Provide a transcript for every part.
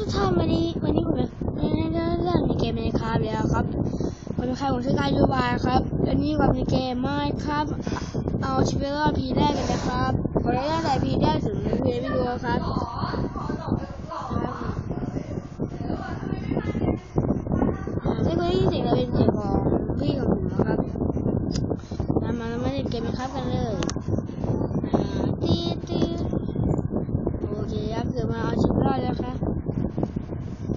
ทุกท่านวันนี้วันนี้ผมจะเล่นเรื่องในเกมในคราบแล้วครับผมเป็นใครผมชื่อกายยูบายครับวันนี้วันในเกมไม่ครับ เอาชีวิตรอดพีแรกกันนะครับผมจะเล่นแต่พีแรกถึงพีไม่รู้ครับที่คุณได้ยินเสียงเราเป็นเสียงของพี่ของผมนะครับนำมาแล้วมาเล่นเกมในคราฟกันเลยอ่าตีตีโอเคครับเกิดมาเอาชีวิตรอดแล้วครับ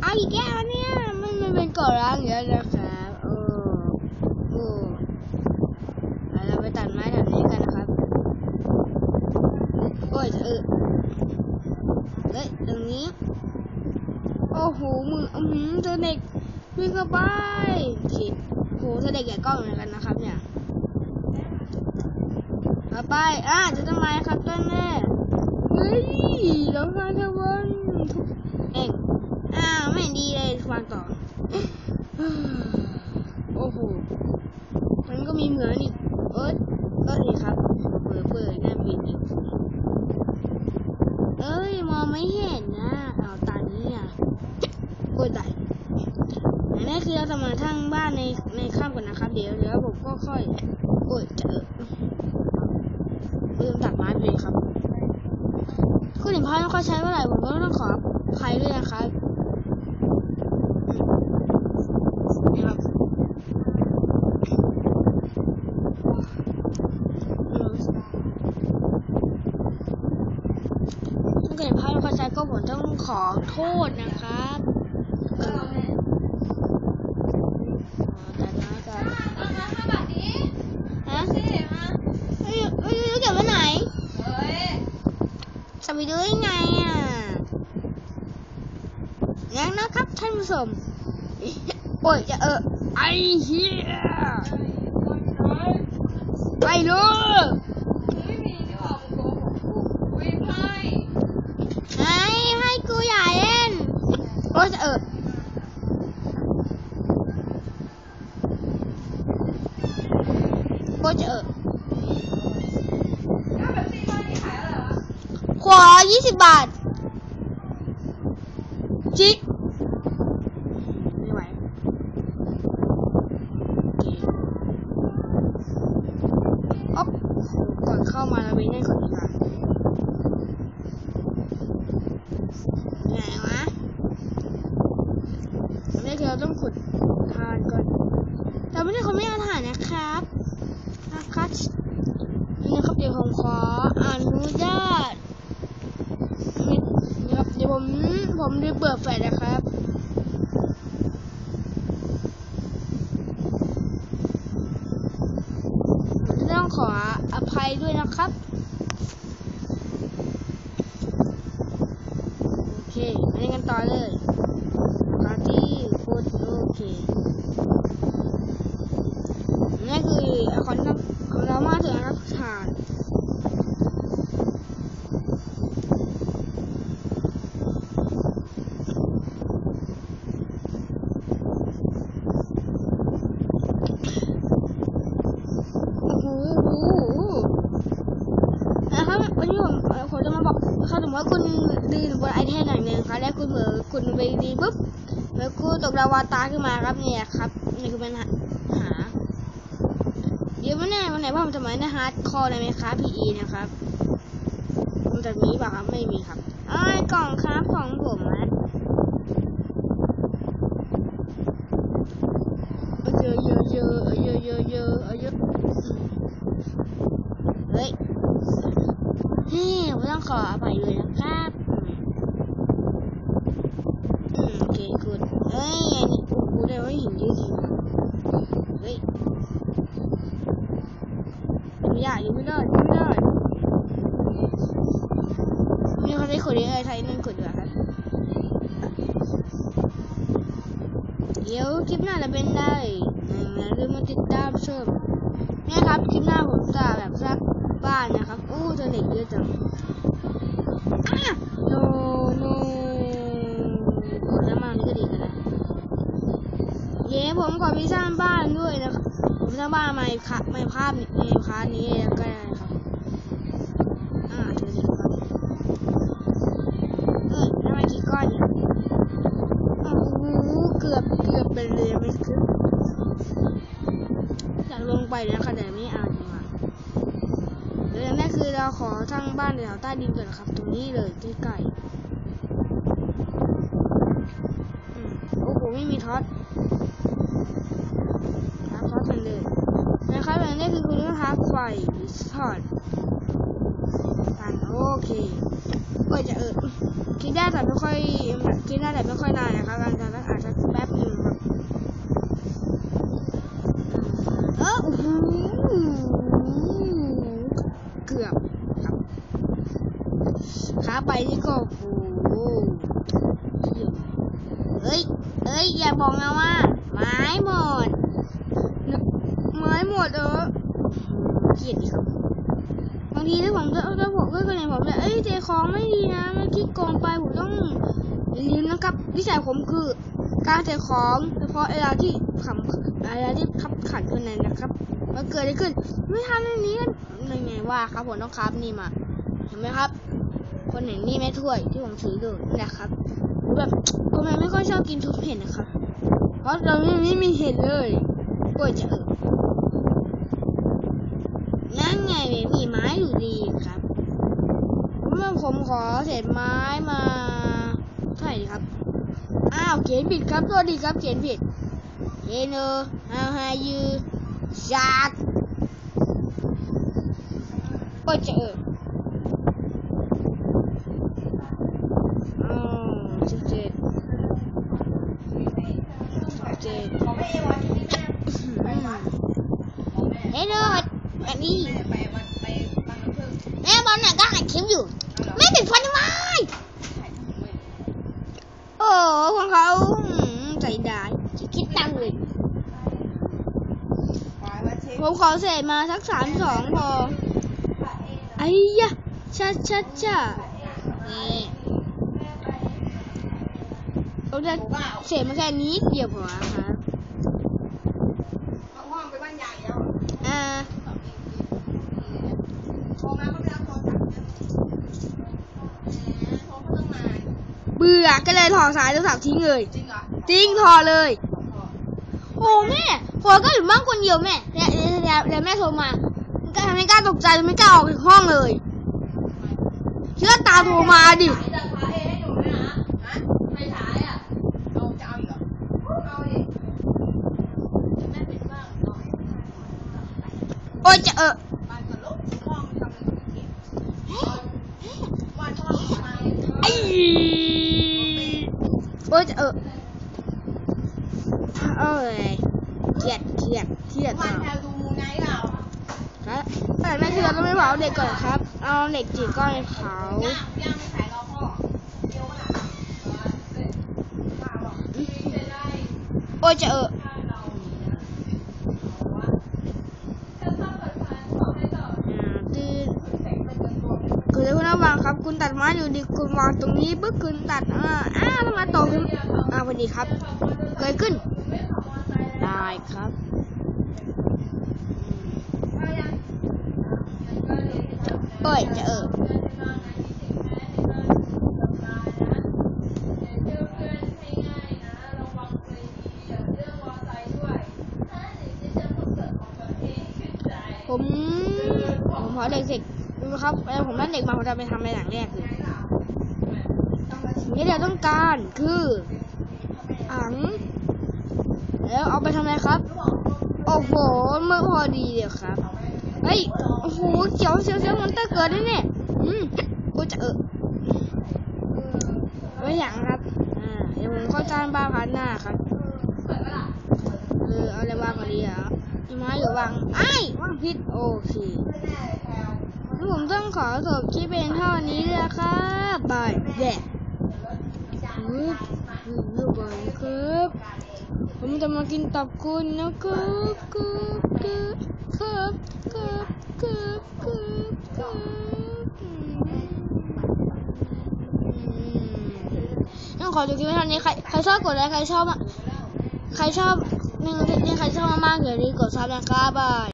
เอาอีกแก้วเนี่ยมันมันเป็นก่อร้างเยอะนะครับโอ้โอ้เอาเราไปตัดไม้แถวนี้กันนะครับ โอ้ยเออเฮ้ยตรงนี้ โอ้โหมื ออืมเจอเด็กวิ่งเข้าไปขีดโหเธอเด็กใหญ่กล้องเหมือนกันนะครับ เนี่ยเอาไปอ่าเจะต้นไมครับต้นแม่เฮ้ยร้องไห้เถอะวันทุกเองอ้าวไม่ดีเลยวางต่อโอ้โหมันก็มีเหมือนอีกเอิร์ดเอิร์ดนี่ครับเปิดเปิดหน้าปิดอีกเอ้ยมองไม่เห็นนะเอาตานี้อะ โอ้ยได้อันนี้คือเราจะมาทั้งบ้านในในข้ามก่อนนะครับ เดี๋ยวเดี๋ยวผมก็ค่อยโอ้ยเจอลืมตัดไม้ไปเลยครับ คุณเห็นพ่อไม่ค่อยใช้เมื่อไหร่ผมก็ต้องขออภัยด้วยนะครับ นี่ครับถ้าเกิดพลาดเข้าใจก็ผมต้องขอโทษนะครับเออแต่น้อยก็ฮะไม่รู้ไม่รู้เก็บไว้ไหนจะ ไปดูได้ไงอะงั้นนะครับท่านผู้ชมโอ้ยจะเออไอ้เหี้ยไปเลยให้ให้กูอย่าเล่นโอ้ยจะเออโอ้ยจะเออ ขวายี่สิบบาท จิกไม่ไหวอ๊อบก่อนเข้ามาเราไปเล่นก่อนดีกว่าไหนวะอันนี้คือเราต้องขุดทานก่อนแต่ไม่ได้คนไม่เอาถ่านนะครับนะครับนี่นะครับเดี๋ยวผมขออนุญาต ผมผมได้เปิดแฟลชนะครับ ต้องขออภัยด้วยนะครับ โอเคมาเล่นกันต่อเลยปาร์ตี้ฟูดโอเคนี่คือคอนทับของเรามาถึงรับทานโอ้โหโอ้โหนะครับ วันนี้ผมผมจะมาบอกถ้าสมมติว่าคุณดีบนไอเทมอย่างหนึ่งครับแล้วคุณเหมือนคุณไปดีปุ๊บแล้วคุณตกลาวาตาขึ้นมาครับเนี่ยครับนี่คือปัญหาหาเดี๋ยววันไหนวันไหนว่าผมจะมาในฮาร์ดคอร์ในไหมครับพีอีนะครับมันจะมีป่ะครับไม่มีครับไอ้กล่องครับของผมนะเยอะเยอะเยอะเยอะเยอะเยอะเยอะเฮ้ยนี่ผมต้องขออภัยเลยนะครับอืมโอเคคุณเฮ้ยอันนี้กูได้ว่าหินเยอะจริงครับเฮ้ย ไม่ได้ยังไม่ได้ยังไม่ได้มีคนได้ขุดเยอะใช้นั่นขุดดีกว่าครับ เดี๋ยวค ลิปหน้าจะเป็นได้อย่าลืมมาติดตามชมเนี่ยครับคลิปหน้าผมจะแบบสักบ้านนะครับอู้เจอเด็กเยอะจังอ้าโนโนขุดน้ำมันนี่ก็ดีกันนะเย้ผมขอพี่สร้างบ้านด้วยนะครับผมสร้างบ้านมาในค่ะในภาพนี้ในพาร์ทนี้ก็ด้ครับ อ่าเจอแล้วครับเออทำไมกี่ก้อนเนี่ย เลยนะคะแต่ไม่อ่านดีกว่าเดี๋ยวอย่างแรกคือเราขอสร้าง บ้านแถวใต้ดินก่อนนะครับ ตรงนี้เลยใกล้ๆโอ้โหไม่มีท็อตครับท็อตไปเลยนะครับอย่างแรกคือคุณต้องหาไฟดิสทอดกันโอเคก็จะเออคิดได้แต่ไม่ค่อยคิดได้แต่ไม่ค่อยนานนะครับการจะอาจจะแป๊บหนึงครับ เอออื้อหือเกือบครับขาไปนี่ก็โอ้โหเฮ้ยเฮ้ยอย่าบอกนะว่าไม้หมดไม้หมดเออเกลียดดิครับบางทีถ้าผมจะถ้าผมก็คนไหนผมจะเอ้ยเจของไม่ดีนะมันคิดโกงไปผมต้องลืมนะครับนิสัยผมคือการเทของเฉพาะเวลาที่ขำเวลาที่ขับขันคนนั้นนะครับมันเกิดอะไรขึ้น ไม่ทันอันนี้กันยังไงว่าครับผมต้องครับนี่มาเห็นไหมครับ คนเห็นนี่แม่ถ้วยที่ผมถืออยู่นี่นะครับแบบคนมันไม่ค่อยชอบกินทุกเห็ดนะครับ เพราะเราไม่ไม่มีเห็ดเลยกลัวจะเออนั่นไงไม่มีไม้อยู่ดีครับเมื่อผมขอเศษไม้มาเท่าไหร่ดีครับ อ้าวเขียนผิดครับตัวดีครับเขียนผิดเฮโนฮาฮายูชาดก็จะเออสิบเจ็ดสิบเจ็ดเฮโน อันนี้แม่บอลน่ะก็หัดคลิปอยู่แม่ติดฟันทำไมโอ้ของเขาอืมใจดายจะคิดตังค์เลยผมขอเศษมาสักสามสองพอไอ้ยะชัดชัดชัดนี่เราจะเศษมาแค่นี้เดียวพอครับอ่า เบื่อก็เลยถอดสายโทรศัพท์ทิ้งเลยจริงถอดเลย โอ้แม่พอก็อยู่บ้านคนเดียวแม่แล้วแล้วแล้วแม่โทรมาก็ทำให้กล้าตกใจไม่กล้าออกจากห้องเลยเชื่อตาโทรมาดิโอ้ยจะเออไอ้ โอ้ยจะเออเอ้ยเครียดเครียดเครียดมากครับแต่แม่คือเราต้องไม่เผาเด็กก่อนครับ เอาเด็กจีก้อนไปเผาโอ้ยจะเออตื่นคือคุณระวัง คุณตัดไม้อยู่ดีคุณวางตรงนี้ปุ๊บคุณตัดอ่าอ้าต้องมาตกอ่าพอดีครับ เกิดขึ้น ได้ครับโอ้ยจะเออผมผมขอเด็กเสร็จ ดูครับแล้วผมได้เด็กมาผมจะไปทำในหลังแรกเลยสิ่งที่เราต้องการคืออังแล้วเอาไปทำอะไรครับ โอ้โหเมื่อพอดีเลยครับเฮ้ยโอ้โหเขียวเขียวเขียวมันตอร์เกิดด้วยเนี่ยอืมกูจะเออไว้อย่างครับอ่าเดี๋ยวผมเข้าจ้างบ้าพันหน้าครับเออเอาอะไรวางก่อนดีอะไม้หรือวางไอ้วางผิดโอเค ผมต้องขอจบคลิปเป็นเท่านี้เลยครับบายแย่ฮึบฮึบบายครับ ผมจะมากินตับคุณนะครับครับครับครับครับครับครับต้องขอจบคลิปไว้เท่านี้ใครใครชอบกดไลค์ใครชอบใครชอบนี่นี่ใครชอบมากๆอย่าลืมกดซับนะครับบาย